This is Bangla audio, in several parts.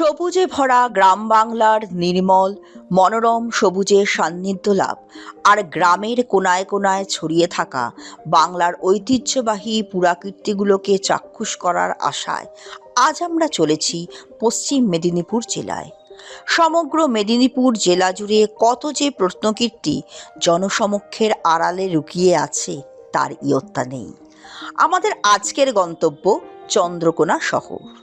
সবুজে ভরা গ্রাম বাংলার নির্মল, মনোরম সবুজের সান্নিধ্য লাভ। আর গ্রামের কোনায় কোনায় ছড়িয়ে থাকা বাংলার ঐতিহ্যবাহী পুরাকীর্তিগুলোকে চাক্ষুষ করার আশায় আজ আমরা চলেছি পশ্চিম মেদিনীপুর জেলায়। সমগ্র মেদিনীপুর জেলা জুড়ে কত যে প্রত্নকীর্তি জনসমক্ষের আড়ালে লুকিয়ে আছে, তার ইয়ত্তা নেই। আমাদের আজকের গন্তব্য চন্দ্রকোনা শহর।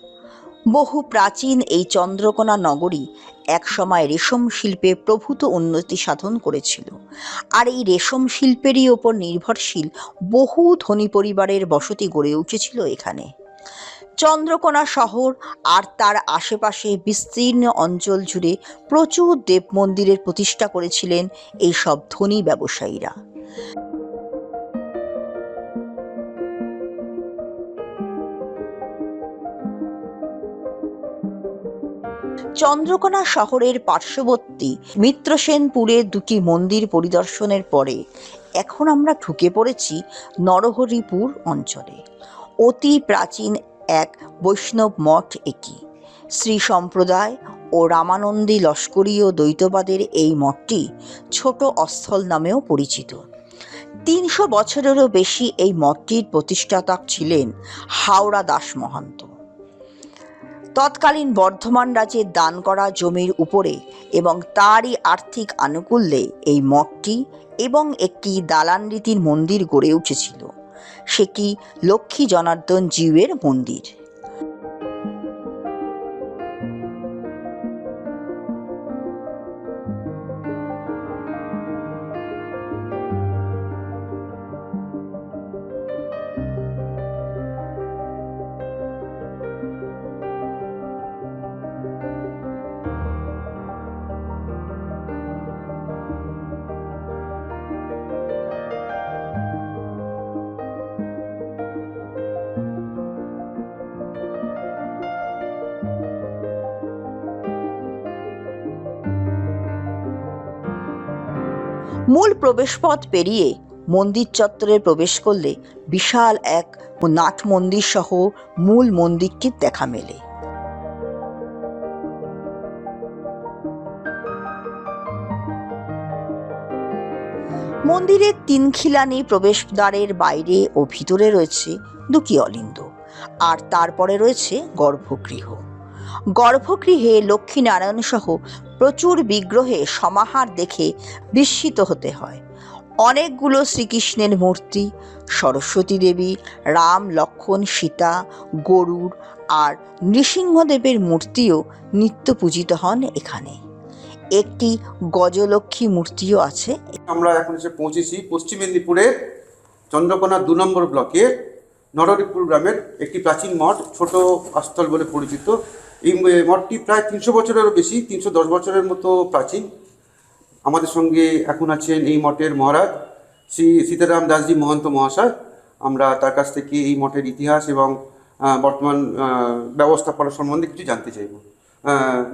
বহু প্রাচীন এই চন্দ্রকোনা নগরী একসময় রেশম শিল্পে প্রভূত উন্নতি সাধন করেছিল। আর এই রেশম শিল্পেরই ওপর নির্ভরশীল বহু ধনী পরিবারের বসতি গড়ে উঠেছিল এখানে। চন্দ্রকোনা শহর আর তার আশেপাশে বিস্তীর্ণ অঞ্চল জুড়ে প্রচুর দেব মন্দিরের প্রতিষ্ঠা করেছিলেন এই সব ধনী ব্যবসায়ীরা। চন্দ্রকোনা শহরের পার্শ্ববর্তী মিত্রসেনপুরে দুটি মন্দির পরিদর্শনের পরে এখন আমরা ঢুকে পড়েছি নরহরিপুর অঞ্চলে। অতি প্রাচীন এক বৈষ্ণব মঠ একই শ্রী সম্প্রদায় ও রামানন্দী লস্করীয় দ্বৈতবাদের এই মঠটি ছোট অস্থল নামেও পরিচিত। তিনশো বছরেরও বেশি এই মঠটির প্রতিষ্ঠাতা ছিলেন হাওড়া দাস মহান্ত তৎকালীন বর্ধমান রাজ্যে দান করা জমির উপরে এবং তারই আর্থিক আনুকূল্যে এই মঠটি এবং একটি দালান রীতির মন্দির গড়ে উঠেছিল। সে কি লক্ষ্মী জনার্দন জিউয়ের মন্দির। মূল প্রবেশপথ পেরিয়ে মন্দির চত্বরে প্রবেশ করলে বিশাল এক নাট মন্দির সহ মূল মন্দিরটির দেখা মেলে। মন্দিরের তিন তিনখিলানি প্রবেশদ্বারের বাইরে ও ভিতরে রয়েছে দুটি অলিন্দ, আর তারপরে রয়েছে গর্ভগৃহ। গর্ভগৃহে লক্ষ্মীনারায়ণ সহ প্রচুর বিগ্রহে সমাহার দেখে বিস্মিত হতে হয়। অনেকগুলো শ্রীকৃষ্ণের মূর্তি, সরস্বতী দেবী, রাম লক্ষ্মণ সীতা গরুর আর নৃসিংহদেবের মূর্তিও নিত্য পূজিত হন এখানে। একটি গজলক্ষ্মী মূর্তিও আছে। আমরা এখন এসে পৌঁছেছি পশ্চিম মেদিনীপুরের চন্দ্রকোনা দু নম্বর ব্লকের নরহরিপুর গ্রামের একটি প্রাচীন মঠ, ছোট আস্থল বলে পরিচিত। এই মঠটি প্রায় তিনশো বছরেরও বেশি, তিনশো দশ বছরের মতো প্রাচীন। আমাদের সঙ্গে এখন আছেন এই মঠের মহারাজ শ্রী সীতারাম দাসজি মহন্ত মহাশয়। আমরা তার কাছ থেকে এই মঠের ইতিহাস এবং বর্তমান ব্যবস্থাপনা সম্বন্ধে কিছু জানতে চাইব।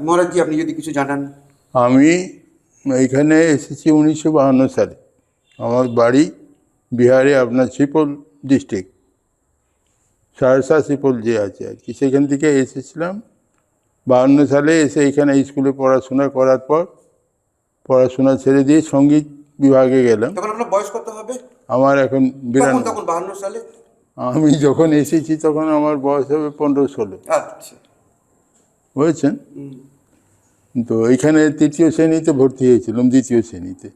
মহারাজজি, আপনি যদি কিছু জানান। আমি এখানে এসেছি উনিশশো বাহান্ন সালে। আমার বাড়ি বিহারে আপনার সুপৌল ডিস্ট্রিক্ট। সহসা সুপৌল যে আছে আর কি, সেখান থেকে এসেছিলাম। বাহান্ন সালে এসে এখানে স্কুলে পড়াশোনা করার পর পড়াশোনা ছেড়ে দিয়ে সংগীত বিভাগে গেলাম। তখন আপনার বয়স কত হবে? আমার এখন বিরানব্বই। তখন বাহান্ন সালে? আমি যখন এসেছি তখন আমার বয়স হবে পনেরো ষোলো। আচ্ছা। বুঝেছেন? তো এখানে তৃতীয় শ্রেণীতে ভর্তি হয়েছিলাম দ্বিতীয় শ্রেণীতে।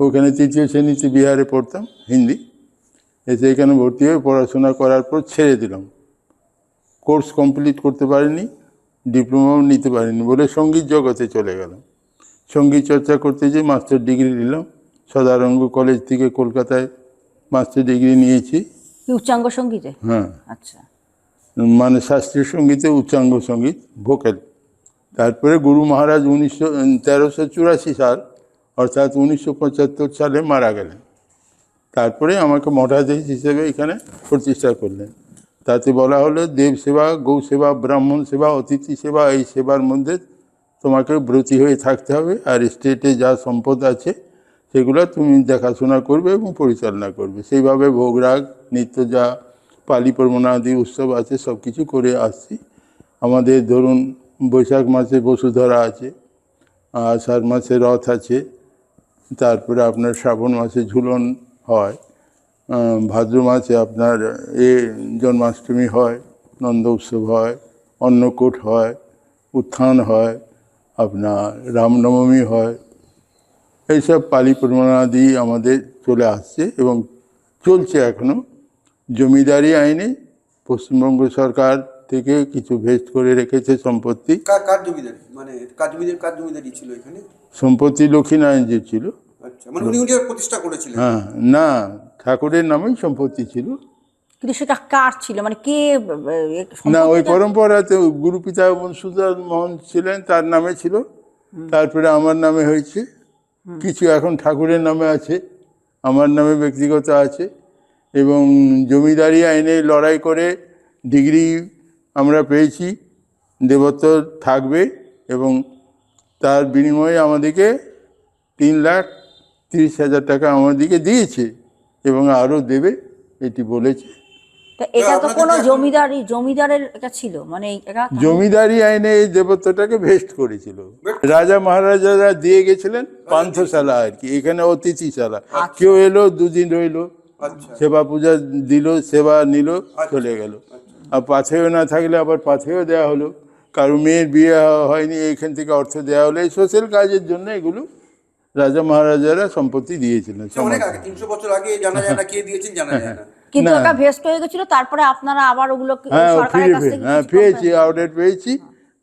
ওখানে তৃতীয় শ্রেণীতে বিহারে পড়তাম হিন্দি। এসে এখানে ভর্তি হয়ে পড়াশোনা করার পর ছেড়ে দিলাম। কোর্স কমপ্লিট করতে পারিনি ডিপ্লোমাও নিতে পারিনি বলে সংগীত জগতে চলে গেলাম। সংগীত চর্চা করতে যে মাস্টার ডিগ্রি নিলাম। সদারঙ্গ কলেজ থেকে কলকাতায় মাস্টার ডিগ্রি নিয়েছি। উচ্চাঙ্গ সঙ্গীতে? হ্যাঁ। আচ্ছা। মানে শাস্ত্রীয় সঙ্গীতে উচ্চাঙ্গ সংগীত ভোকাল। তারপরে গুরু মহারাজ উনিশশো তেরোশো চুরাশি সাল অর্থাৎ উনিশশো পঁচাত্তর সালে মারা গেলেন। তারপরে আমাকে মঠাধীশ হিসেবে এখানে প্রতিষ্ঠা করলেন। তাতে বলা হলো, দেব সেবা, গৌ সেবা, ব্রাহ্মণ সেবা, অতিথি সেবা, এই সেবার মধ্যে তোমাকে ব্রতী হয়ে থাকতে হবে। আর স্টেটে যা সম্পদ আছে, সেগুলো তুমি দেখাশোনা করবে এবং পরিচালনা করবে। সেইভাবে ভোগরাগ নিত্য যা, পালি প্রমণাদি উৎসব আছে সব কিছু করে আসছি। আমাদের ধরুন, বৈশাখ মাসে বসুধরা আছে, আষাঢ় মাসে রথ আছে, তারপরে আপনার শ্রাবণ মাসে ঝুলন হয়। ভাদ্র মাসে আপনার এ জন্মাষ্টমী হয় নন্দ উৎসব হয় অন্নকূট হয় উত্থান হয় আপনার রামনবমী হয়। এইসব পালি প্রমাণাদি আমাদের চলে আসছে এবং চলছে এখনও জমিদারি আইনে পশ্চিমবঙ্গ সরকার থেকে কিছু ভেস্ট করে রেখেছে সম্পত্তি। কার জমিদারি? মানে কার জমিদারি ছিল এখানে? সম্পত্তি লক্ষ্মীনারায়ণ যে ছিল। আচ্ছা মানে হ্যাঁ না ঠাকুরের নামেই সম্পত্তি ছিল। কিন্তু সেটা কার ছিল? মানে কে না ওই পরম্পরাতে গুরুপিতা মোহন ছিলেন তার নামে ছিল। তারপরে আমার নামে হয়েছে। কিছু এখন ঠাকুরের নামে আছে আমার নামে ব্যক্তিগত আছে। এবং জমিদারি আইনে লড়াই করে ডিগ্রি আমরা পেয়েছি দেবত্ব থাকবে এবং তার বিনিময়ে আমাদেরকে তিন লাখ তিরিশ হাজার টাকা আমাদেরকে দিয়েছে এবং আরও দেবে এটি বলেছে। তা এটা তো কোনো জমিদারি জমিদারের এটা ছিল? মানে জমিদারি আইনে এই দেবত্বটাকে ভেস্ট করেছিল। রাজা মহারাজারা দিয়ে গেছিলেন পান্থশালা আর কি এখানে অতিথিশালা। কেউ এলো দুদিন রইল আচ্ছা। সেবা পূজা দিল সেবা নিল চলে গেল। আর পাথেয় না থাকলে আবার পাথেয় দেওয়া হলো। কারও মেয়ের বিয়ে হয়নি এখান থেকে অর্থ দেওয়া হলো। এই সোশ্যাল কাজের জন্য এগুলো রাজা মহারাজারা সম্পত্তি দিয়েছিলেন অনেক আগে তিনশো বছর আগে জানা যায় না কে দিয়েছেন জানা যায় না। কিন্তু ওটা ভেস্ট হয়ে গেছিল তারপরে আপনারা আবার ওগুলো হ্যাঁ ও সরকারের ফিরে কাছ থেকে হ্যাঁ পেয়েছি পেয়েছি।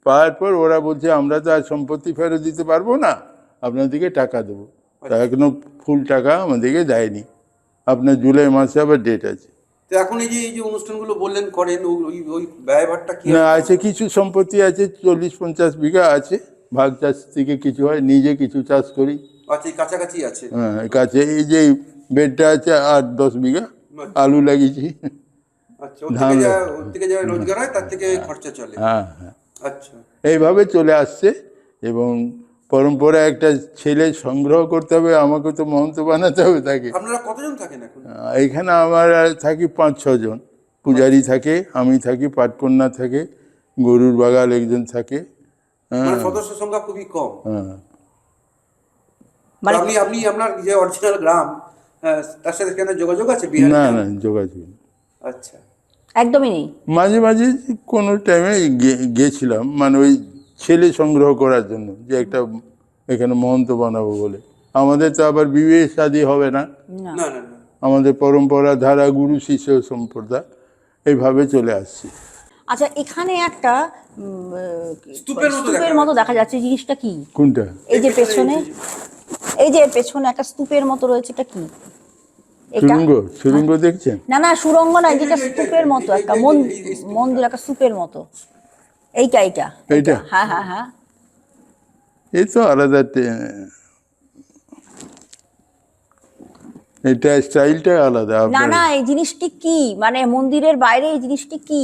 পাওয়ার পর ওরা বলছে আমরা তো আর সম্পত্তি ফেরত দিতে পারব না আপনাদেরকে টাকা দেবো। তা এখনও ফুল টাকা আমাদেরকে দেয়নি। আপনার জুলাই মাসে আবার ডেট আছে। তো এখন এই যে এই যে অনুষ্ঠানগুলো বললেন করেন ও- ওই ওই ব্যয়ভারটা কি না আছে কিছু সম্পত্তি আছে চল্লিশ পঞ্চাশ বিঘা আছে ভাগ চাষ থেকে কিছু হয় নিজে কিছু চাষ করি। আচ্ছা কাছাকাছি আছে। হ্যাঁ কাছে এই যে বেডটা আছে আট দশ বিঘা আলু লাগিয়েছি। আচ্ছা থেকে যা রোজগার হয় তার থেকে খরচা চলে। হ্যাঁ হ্যাঁ। আচ্ছা। এইভাবে চলে আসছে এবং পরম্পরা একটা ছেলে সংগ্রহ করতে হবে আমাকে তো মহন্ত বানাতে হবে তাকে। আপনারা কতজন থাকেন এখন? এখানে আমার থাকি পাঁচ ছজন পূজারি থাকে আমি থাকি পাটকন্যা থাকে গরুর বাগাল একজন থাকে। হ্যাঁ। মানে সদস্য সংখ্যা খুবই কম। হ্যাঁ। তো আপনি আপনি আপনার যে অরিজিনাল গ্রাম হ্যাঁ, তার সাথে কেন যোগাযোগ আছে বিহার? না না যোগাযোগ আচ্ছা। একদমই নেই। মাঝে মাঝে কোনো টাইমে গেছিলাম মানে ওই ছেলে সংগ্রহ করার জন্য যে একটা এখানে মহন্ত বানাবো বলে। আমাদের তো আবার বিয়ে শাদী হবে না। না। না না না। আমাদের পরম্পরা ধারা গুরু শিষ্য সম্প্রদায় এইভাবে চলে আসছি। আচ্ছা এখানে একটা স্তূপের মতো দেখা যাচ্ছে। জিনিসটা কি? কোনটা? এই যে পেছনে এই যে পেছনে একটা স্তূপের মতো রয়েছে এটা কি? সুরঙ্গ সুরঙ্গ দেখছেন? না না সুরঙ্গ না যেটা স্তূপের মতো একটা মন্দির একটা স্তূপের মতো। এইটা এইটা। এইটা? হ্যাঁ হ্যাঁ হ্যাঁ। এই তো আলাদা এটা স্টাইলটা আলাদা না না এই জিনিসটি কি? মানে মন্দিরের বাইরে এই জিনিসটি কি?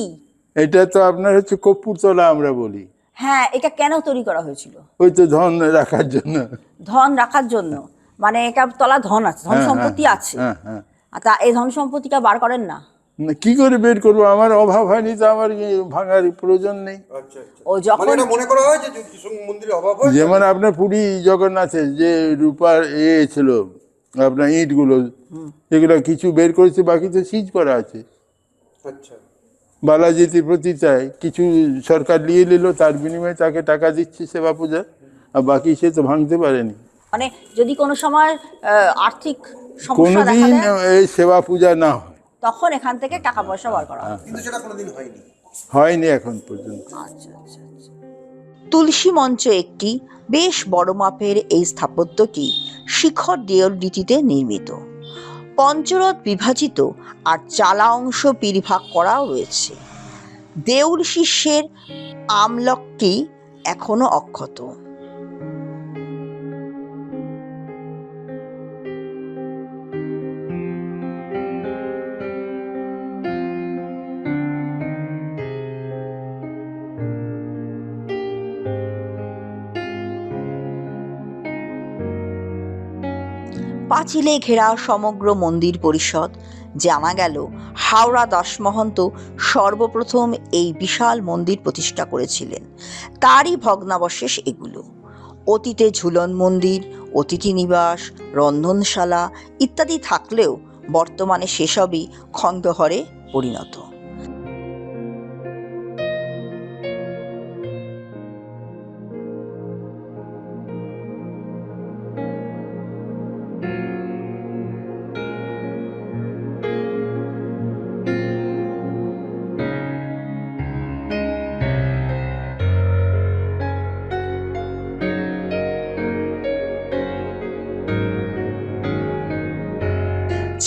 এটা তো আপনার হচ্ছে কর্পূরতলা আমরা বলি। হ্যাঁ এটা কেন তৈরি করা হয়েছিল? ওই তো ধন রাখার জন্য। ধন রাখার জন্য। মানে এটা তলা ধন আছে ধন হ্যাঁ, সম্পত্তি হ্যাঁ, আছে। হ্যাঁ হ্যাঁ। তা এই ধন সম্পত্তিটা বার করেন না? না, কি করে বের করব? আমার অভাব হয়নি তো আমার ভাঙার প্রয়োজন নেই? আচ্ছা আচ্ছা। ও মানে যখন মনে করা হয় যে কৃষ্ণ অভাব হয় যেমন আপনার পুরী জগন্নাথের যে রূপার এ ছিল আপনার ইটগুলো এগুলো কিছু বের করেছে বাকি তো সিজ করা আছে। আচ্ছা। বালাজিতে প্রতিটায় কিছু সরকার নিয়ে নিল তার বিনিময়ে তাকে টাকা দিচ্ছে সেবা পূজা আর বাকি সে তো ভাঙতে পারেনি। মানে যদি কোনো সময় আর্থিক সমস্যা দেখা কোনোদিন এই সেবা পূজা না হয়। তখন এখান থেকে টাকা পয়সা বার করা হয়। কিন্তু সেটা কোনোদিন হয়নি। হয়নি এখন পর্যন্ত। আচ্ছা আচ্ছা আচ্ছা। তুলসী মঞ্চ একটি বেশ বড় মাপের এই স্থাপত্যটি শিখর দেওল রীতিতে নির্মিত? পঞ্চরথ বিভাজিত আর চালা অংশ পিরিভাগ করাও রয়েছে। দেউল শিষ্যের আমলকটি এখনও অক্ষত। পাঁচিলে ঘেরা সমগ্র মন্দির পরিষদ। জানা গেল, হাওড়া দাস মহন্ত সর্বপ্রথম এই বিশাল মন্দির প্রতিষ্ঠা করেছিলেন। তারই ভগ্নাবশেষ এগুলো। অতীতে ঝুলন মন্দির, অতিথি নিবাস, রন্ধনশালা ইত্যাদি থাকলেও বর্তমানে সেসবই খন্দহরে পরিণত।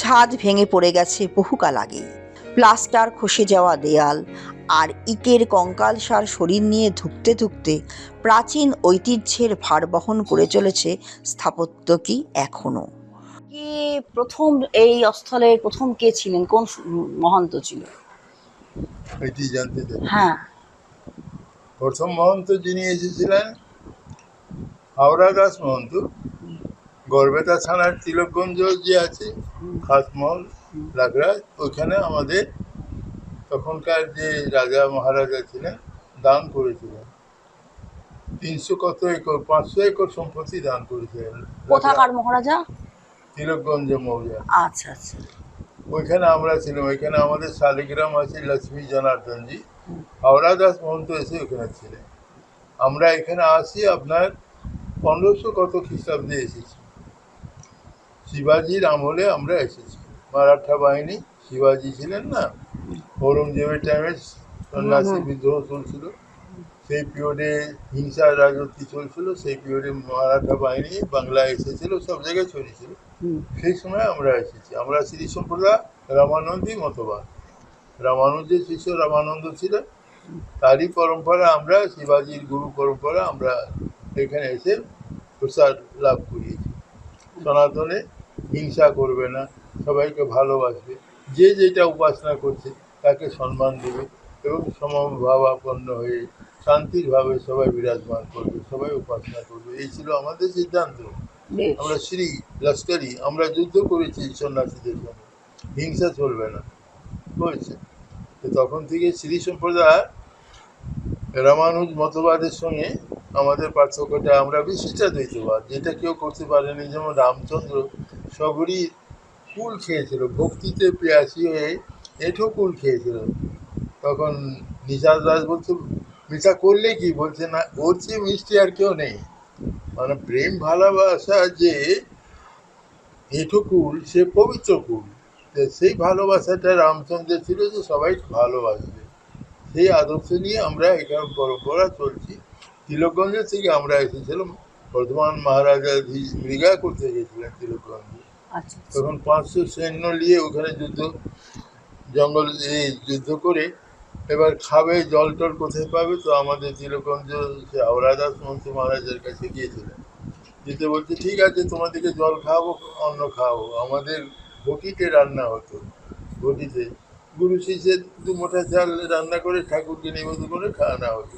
ছাদ ভেঙে পড়ে গেছে বহুকাল আগেই। প্লাস্টার খসে যাওয়া দেয়াল আর ইটের কঙ্কালসার শরীর নিয়ে ধুকতে ধুকতে প্রাচীন ঐতিহ্যের ভার বহন করে চলেছে স্থাপত্য কি এখনও? কে প্রথম এই স্থলের প্রথম কে ছিলেন? কোন মহন্ত ছিল? জানতে হ্যাঁ। প্রথম মহন্ত যিনি এসেছিলেন হাওড়া দাস মহন্ত। গড়বেতা থানার তিলকগঞ্জ যে আছে। খাসমহল লাগরাজ ওইখানে আমাদের তখনকার যে রাজা মহারাজা ছিলেন দান করেছিলেন। তিনশো কত একর পাঁচশো একর সম্পত্তি দান করেছিলেন। কোথাকার মহারাজা? তিলকগঞ্জ মৌজা আচ্ছা আচ্ছা। ওইখানে আমরা ছিলাম ওইখানে আমাদের শালিগ্রাম আছে লক্ষ্মী জনার্দনজি। হাওড়া দাস মহন্ত এসে ওখানে ছিলেন। আমরা এখানে আসি আপনার পনেরোশো কত খ্রিস্টাব্দে এসেছি। শিবাজির আমলে আমরা এসেছি। মারাঠা বাহিনী শিবাজি ছিলেন না? ঔরঙ্গজেবের টাইমে সন্ন্যাসী বিদ্রোহ চলছিল। সেই পিরিয়ডে হিংসা রাজত্ব চলছিল। সেই পিরিয়ডে মারাঠা বাহিনী বাংলায় এসেছিল সব জায়গায় হুম। সেই সময় আমরা এসেছি। আমরা শ্রী সম্প্রদায় রামানন্দী মতবাদ। রামানন্দের শিষ্য রামানন্দ ছিলেন। তারই পরম্পরা আমরা শিবাজির গুরু পরম্পরা আমরা এখানে এসে প্রসার লাভ করিয়েছি। সনাতনে হিংসা করবে না সবাইকে ভালোবাসবে। যে যেটা উপাসনা করছে তাকে সম্মান দেবে এবং সমভাবাপন্ন হয়ে শান্তিরভাবে সবাই বিরাজমান করবে সবাই উপাসনা করবে। এই ছিল আমাদের সিদ্ধান্ত। আমরা শ্রী লস্করি আমরা যুদ্ধ করেছি সন্ন্যাসীদের সঙ্গে হিংসা চলবে না। বলছে তখন থেকে শ্রী সম্প্রদায় রামানুজ মতবাদের সঙ্গে আমাদের পার্থক্যটা আমরা বিশিষ্টা দ্বৈতবাদ যেটা কেউ করতে পারেনি। যেমন রামচন্দ্র সবরই কুল খেয়েছিল, ভক্তিতে পেয়াসি হয়ে এঠো কুল খেয়েছিল। তখন নিশাদ দাস বলছে মিশা করলে কি? বলছে, না, ওর চেয়ে মিষ্টি আর কেউ নেই। মানে প্রেম ভালোবাসা যে এটুকুল সে পবিত্র কুল। সেই ভালোবাসাটা রামচন্দ্রের ছিল যে সবাই ভালোবাসবে। সেই আদর্শ নিয়ে আমরা এখানে পরম্পরা চলছি। তিলকগঞ্জ থেকে আমরা এসেছিলাম। বর্ধমান মহারাজা মৃগা করতে গেছিলেন তিলকগঞ্জে। তখন পাঁচশো সৈন্য নিয়ে ওখানে যুদ্ধ, জঙ্গল যুদ্ধ করে এবার খাবে, জল টল কোথায় পাবে তো আমাদের তিলকগঞ্জ সে হাওড়া দাস মন্ত্রী মহারাজের কাছে গিয়েছিলেন যেতে বলছে, ঠিক আছে, তোমাদেরকে জল খাওয়াবো, অন্ন খাওয়াবো। আমাদের ঘটিতে রান্না হতো, ঘটিতে। গুরু শিষ্যের দু মোটা চাল রান্না করে ঠাকুরকে নিবেদন করে খাওয়ানো হতো।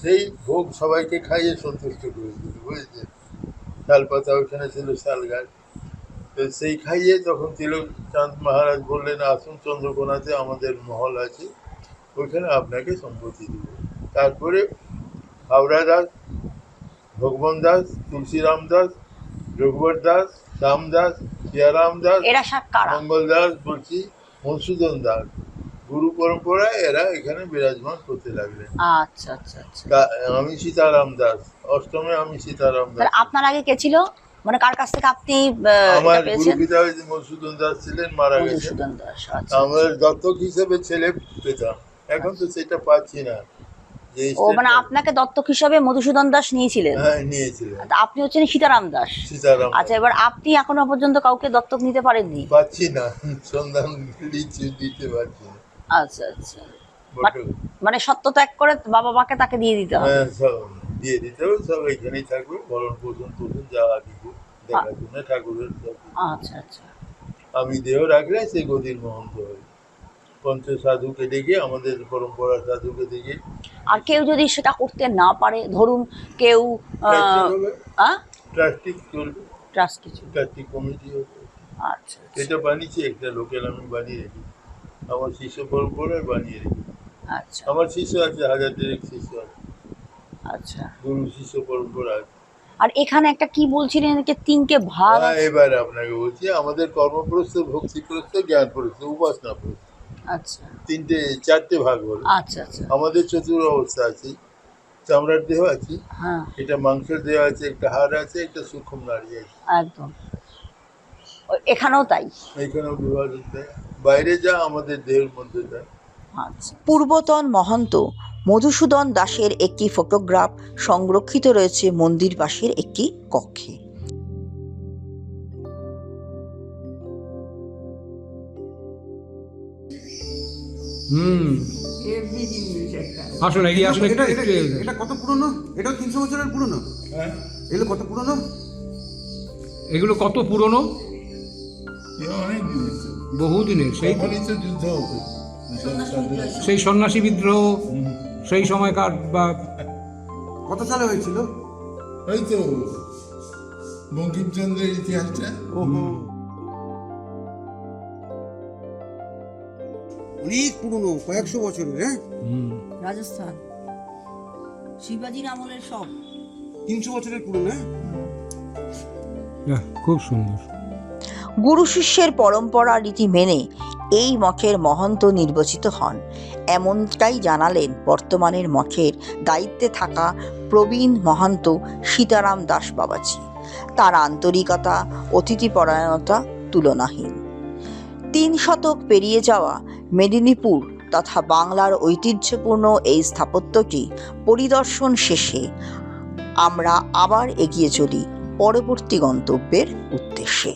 সেই ভোগ সবাইকে খাইয়ে সন্তুষ্ট করেছিল বুঝেছেন? শাল পাতা ওখানে ছিল, শাল গাছ। তো সেই খাইয়ে তখন তিলক চাঁদ মহারাজ বললেন আসুন চন্দ্রকোনাতে আমাদের মহল আছে ওইখানে আপনাকে সম্পত্তি দেব। তারপরে হাওড়া দাস ভগবান দাস তুলসীরাম দাস রঘুবর দাস রাম দাস সিয়ারাম দাস মঙ্গল দাস বলছি মধুসূদন দাস। গুরু পরম্পরায় এরা এখানে বিরাজমান করতে লাগলেন। আচ্ছা আচ্ছা আচ্ছা। আমি সীতারাম দাস অষ্টমে আমি সীতারাম দাস। আপনার আগে কে ছিল? মানে কার কাছ থেকে আপনি আমার এটা গুরু পিতা হয়েছে মধুসূদন দাস ছিলেন মারা গেছেন। মধুসূদন দাস আচ্ছা আমরা দত্তক হিসেবে ছেলে পেতাম। এখন তো সেটা পাচ্ছি না। ও মানে আপনাকে দত্তক হিসাবে মধুসূদন দাস নিয়েছিলেন? হ্যাঁ আপনি হচ্ছেন সীতারাম দাস। আচ্ছা এবার আপনি এখনও পর্যন্ত কাউকে দত্তক নিতে পারেননি? পাচ্ছি না। সন্ধান দিতে পারছি আচ্ছা আচ্ছা। মানে সত্য ত্যাগ করে বাবা মাকে তাকে দিয়ে দিতে হবে। হ্যাঁ দিয়ে দিতে হবে সব এখানেই থাকবে ভরণ পোষণ পোষণ যা দিব দেখাশোনা ঠাকুরের আচ্ছা আচ্ছা। আমি দেহ রাখলে সে গদির মহন্ত হবে। পঞ্চ সাধুকে ডেকে আমাদের পরম্পরা সাধুকে ডেকে। আর কেউ যদি সেটা করতে না পারে ধরুন কেউ ট্রাস্টিক ট্রাস্টিক চলবে। ট্রাস্ট কিছু ট্রাস্টিক কমিটি হবে আচ্ছা এটা বানিয়েছি একটা লোকেল আমি বানিয়ে রেখেছি আমার শিষ্য পরম্পরায় বানিয়ে রেখেছি আচ্ছা। আমার শিষ্য আছে হাজার দেড়েক শিষ্য আছে। আচ্ছা। গুরু শিষ্য পরম্পরা। আর এখানে একটা কি বলছিলেন যে তিনটে ভাগ হ্যাঁ এবার আপনাকে বলছি আমাদের কর্মপ্রস্থ ভক্তি প্রস্থ জ্ঞান প্রস্থ উপাসনা প্রস্থ আচ্ছা। তিনটে চারটে ভাগ হলো আচ্ছা আচ্ছা। আমাদের চতুর অবস্থা আছে চামড়ার দেহ আছে হ্যাঁ। এটা মাংসের দেহ আছে একটা হাড় আছে একটা সূক্ষ্ম নাড়ি আছে। একদম। এখানেও তাই? এখানেও বিভাজন দেয়। বাইরে যা আমাদের দেহের মধ্যে দেয় আচ্ছা পূর্বতন মহন্ত মধুসূদন দাসের একটি ফটোগ্রাফ সংরক্ষিত রয়েছে মন্দির পাশের একটি কক্ষে। হুম। আসুন এগিয়ে আসুন এটা কত পুরনো? এটাও তিনশো বছরের পুরনো? হ্যাঁ। এগুলো কত পুরনো? এগুলো কত পুরনো? অনেক বহুদিনের সেই যুদ্ধ সেই সন্ন্যাসী বিদ্রোহ সেই সময়কার বা কত সালে হয়েছিল? তো বঙ্কিমচন্দ্রের ইতিহাসটা। অনেক পুরনো কয়েকশো বছরের হ্যাঁ? রাজস্থান। শিবাজির আমলের সব। তিনশো বছরের পুরনো হ্যাঁ? খুব সুন্দর। গুরু শিষ্যের পরম্পরা রীতি মেনে এই মঠের মহন্ত নির্বাচিত হন। এমনটাই জানালেন বর্তমানের মঠের দায়িত্বে থাকা প্রবীণ মহান্ত সীতারাম দাস বাবাজি। তার আন্তরিকতা, অতিথিপরায়ণতা তুলনাহীন। তিন শতক পেরিয়ে যাওয়া মেদিনীপুর তথা বাংলার ঐতিহ্যপূর্ণ এই স্থাপত্যটি পরিদর্শন শেষে আমরা আবার এগিয়ে চলি পরবর্তী গন্তব্যের উদ্দেশ্যে।